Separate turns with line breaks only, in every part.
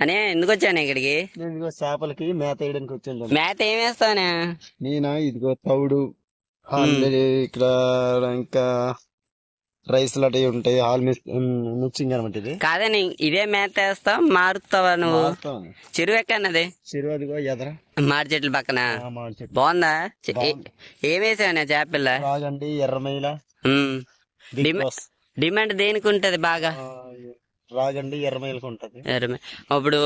అనే ఎందుకు వచ్చాను ఇక్కడికి?
నేను ఇదిగో చేపలకి మేత వేయడానికి వచ్చాను
మేత ఏం వేస్తానే
నేనా? ఇదిగో తౌడు ఆల్రెడీ ఇక్కడ ఇంకా రైస్ లాంటివి ఉంటాయి. ఆల్ మిక్సింగ్ అనమాట ఇది.
కాదని ఇదే మేత వేస్తావు మారుతావా నువ్వు. చెరువు ఎక్కన్నది?
చెరువు అదిగో ఎదర.
మాడి చెట్ల పక్కన. బాగుందా? చె- ఏ-
బాగుంది.
ఏం వేసావనే చేపల్ల
రాగండి ఎర్రమైల.
డిమాండ్ దేనికి ఉంటది బాగా?
రాగండి ఎర్రమైలకు ఉంటది.
ఎర్రమే. ఇప్పుడు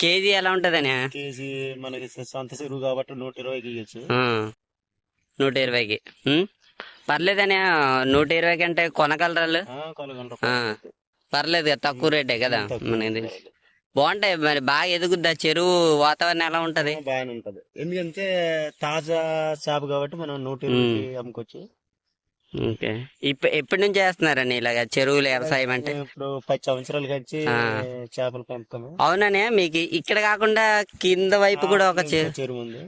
కేజీ ఎలా ఉంటదని?
కేజీ మనకి సొంత చెరువు కాబట్టి నూట ఇరవైకి ఇవ్వచ్చు
నూట ఇరవైకి. పర్లేదని నూట ఇరవైకి అంటే కొనగలరాలు. పర్లేదు తక్కువ రేటే కదా మనది బాగుంటాయి మరి బాగా ఎదుగుద్దా? చెరువు వాతావరణం ఎలా ఉంటది?
బాగానే ఉంటది. ఎందుకంటే తాజా చేప కాబట్టి మనం నూట ఇరవైకి అమ్ముకోవచ్చు.
ఓకే. ఇప్ప ఎప్పటి నుంచి చేస్తున్నారని ఇలాగ చెరువులు వ్యవసాయం అంటే?
ఇప్పుడు పది సంవత్సరాలు కలిసి. చేపలు పెంపుతాము
అవుననే మీకు ఇక్కడ కాకుండా కింద వైపు కూడా ఒక
చెరువు. ఉంది.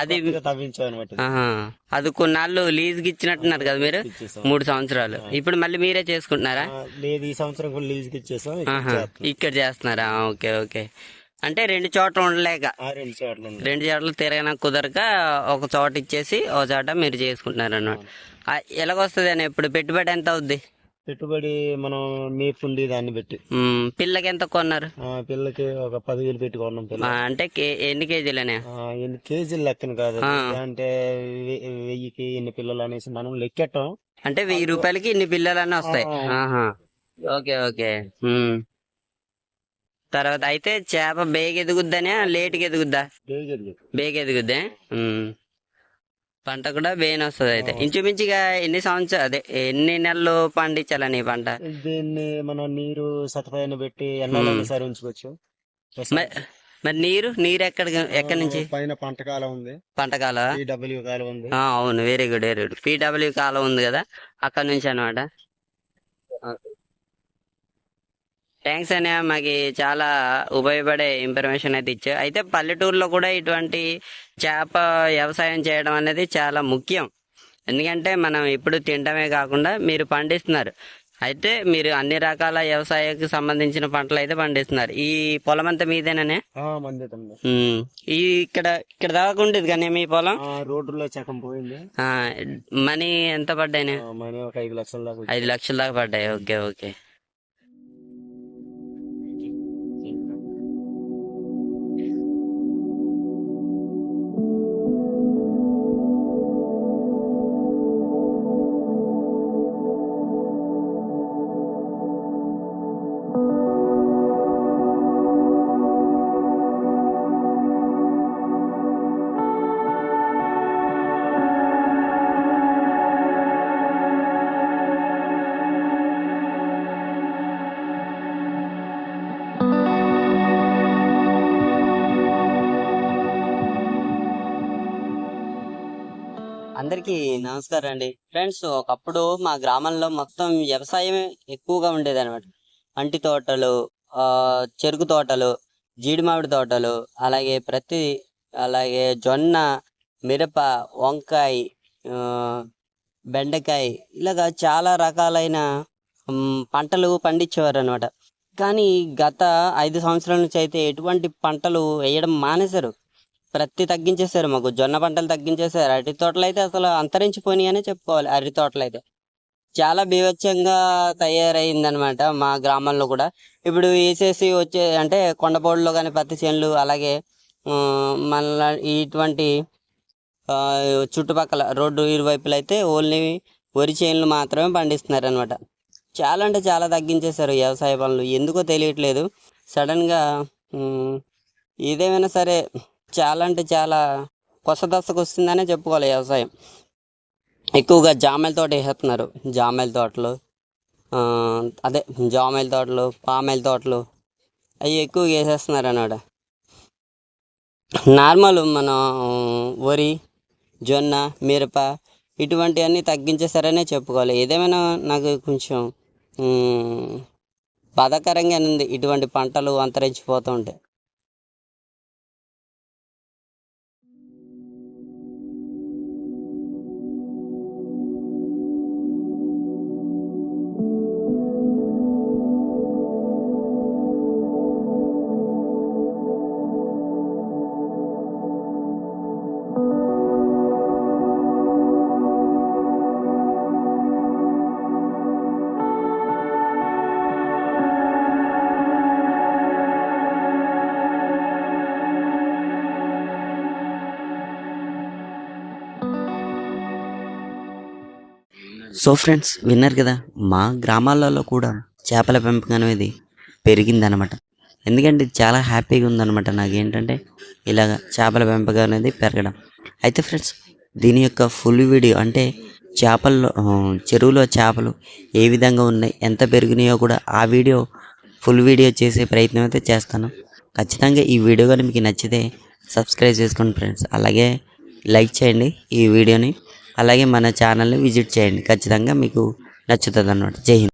అది
తవ్వించాం అనమాట
ఆహా. అది కొన్నాళ్ళు లీజుకి ఇచ్చినట్టున్నారు కదా మీరు? మూడు సంవత్సరాలు. ఇప్పుడు మళ్ళీ మీరే చేసుకుంటున్నారా?
లేదు ఈ సంవత్సరం కూడా లీజుకి ఇచ్చేసాం. ఇక్కడ
చేస్తున్నారా? Okay okay. అంటే రెండు చోట్ల ఉండలేక.
రెండు చోట్ల.
రెండు చోట్ల తిరగన కుదరక ఒక చోట ఇచ్చేసి ఒక చోట మీరు చేసుకుంటున్నారు అన్నమాట ఆ, ఎలాగొస్తుంది అని ఇప్పుడు పెట్టుబడి ఎంత అవుద్ది?
పెట్టుబడి మనం మేపుండి దాన్ని పెట్టి
పిల్లకి ఎంత కొన్నారు?
ఆ పిల్లకి ఒక పదివేలు పెట్టుకున్నాం పిల్ల.
అంటే ఎన్ని కేజీలనే?
ఎన్ని కేజీలు లెక్కన కాదు. అంటే వెయ్యికి ఎన్ని పిల్లలు అనేసి మనం లెక్కెట్టాం
అంటే వెయ్యి రూపాయలకి ఇన్ని పిల్లలన్నీ వస్తాయి.
ఆ.
ఆహా. Okay okay. తర్వాత అయితే చేప బేగ ఎదుగుద్దనే లేట్కి ఎదుగుద్దా బేగ ఎదుగుద్దే. పంట కూడా బేన్ వస్తుంది అయితే. ఇంచుమించుగా ఎన్ని సంవత్సరాలు అదే ఎన్ని నెలలు పండించాలని పంట?
దీన్ని మనం నీరు సతపాయన పెట్టి ఎన్నాళ్ళు సరి ఉంచుకోవచ్చు?
మరి నీరు నీరు ఎక్కడ ఎక్కడి నుంచి?
పైన పంట కాలం ఉంది.
పంట కాల
ఉంది.
అవును. Very good very good. PW కాలం ఉంది కదా అక్కడ నుంచి అనమాట థ్యాంక్స్ అనే మాకు చాలా ఉపయోగపడే ఇన్ఫర్మేషన్ అయితే ఇచ్చావు అయితే పల్లెటూరులో కూడా ఇటువంటి చేప వ్యవసాయం చేయడం అనేది చాలా ముఖ్యం. ఎందుకంటే మనం ఇప్పుడు తినడమే కాకుండా మీరు పండిస్తున్నారు. అయితే మీరు అన్ని రకాల వ్యవసాయకు సంబంధించిన పంటలు అయితే పండిస్తున్నారు. ఈ పొలం అంతా మీదేననే. ఈ ఇక్కడ ఇక్కడ దాకా ఉండేది కానీ మీ పొలం?
రోడ్డులో చకం పోయింది.
మనీ ఎంత పడ్డాయి
ఐదు లక్షల దాకా
పడ్డాయి. Okay okay. అందరికీ నమస్కారం అండి. ఫ్రెండ్స్ ఒకప్పుడు మా గ్రామంలో మొత్తం వ్యవసాయమే ఎక్కువగా ఉండేది అనమాట అంటి తోటలు చెరుకు తోటలు జీడి మామిడి తోటలు అలాగే ప్రతి అలాగే జొన్న మిరప వంకాయ బెండకాయ ఇలాగా చాలా రకాలైన పంటలు పండించేవారు అనమాట కానీ గత ఐదు సంవత్సరాల నుంచి అయితే ఎటువంటి పంటలు వేయడం మానేశారు. ప్రతి తగ్గించేశారు మాకు జొన్న పంటలు తగ్గించేశారు. అరటి తోటలు అయితే అసలు అంతరించిపోయినాయి అనే చెప్పుకోవాలి అరటి తోటలు అయితే. చాలా బీభత్సంగా తయారైందనమాట మా గ్రామంలో కూడా. ఇప్పుడు వేసేసి వచ్చే అంటే కొండపోడులో కానీ పత్తి చేనులు అలాగే మళ్ళా ఇటువంటి చుట్టుపక్కల రోడ్డు ఇరువైపులు అయితే ఓన్లీ వరి చేనులు మాత్రమే పండిస్తున్నారు అనమాట చాలా అంటే చాలా తగ్గించేశారు వ్యవసాయ పనులు. ఎందుకో తెలియట్లేదు. సడన్గా ఏదేమైనా సరే చాలా అంటే చాలా కొత్త దశకు వస్తుందనే చెప్పుకోవాలి వ్యవసాయం. ఎక్కువగా జామాయిల తోట వేసేస్తున్నారు జామాయిల తోటలు అదే జామాయిల తోటలు పామాయిల తోటలు అవి ఎక్కువగా వేసేస్తున్నారు అన్నాడు నార్మల్ మనం వరి జొన్న మిరప ఇటువంటివన్నీ తగ్గించేసారనే చెప్పుకోవాలి. ఏదేమైనా నాకు కొంచెం బాధాకరంగా ఉంది ఇటువంటి పంటలు అంతరించిపోతూ ఉంటాయి సో ఫ్రెండ్స్ విన్నారు కదా మా గ్రామాలలో కూడా చేపల పెంపకం అనేది పెరిగిందనమాట ఎందుకంటే చాలా హ్యాపీగా ఉందన్నమాట. నాకు ఏంటంటే ఇలాగ చేపల పెంపకం అనేది పెరగడం. అయితే ఫ్రెండ్స్ దీని యొక్క ఫుల్ వీడియో అంటే చేపల్లో చెరువులో చేపలు ఏ విధంగా ఉన్నాయి ఎంత పెరిగినాయో కూడా ఆ వీడియో ఫుల్ వీడియో చేసే ప్రయత్నం అయితే చేస్తాను. ఖచ్చితంగా ఈ వీడియో కానీ మీకు నచ్చితే సబ్స్క్రైబ్ చేసుకోండి ఫ్రెండ్స్ అలాగే లైక్ చేయండి ఈ వీడియోని అలాగే మన ఛానల్ని విజిట్ చేయండి. ఖచ్చితంగా మీకు నచ్చుతుంది అన్నమాట జై హింద్.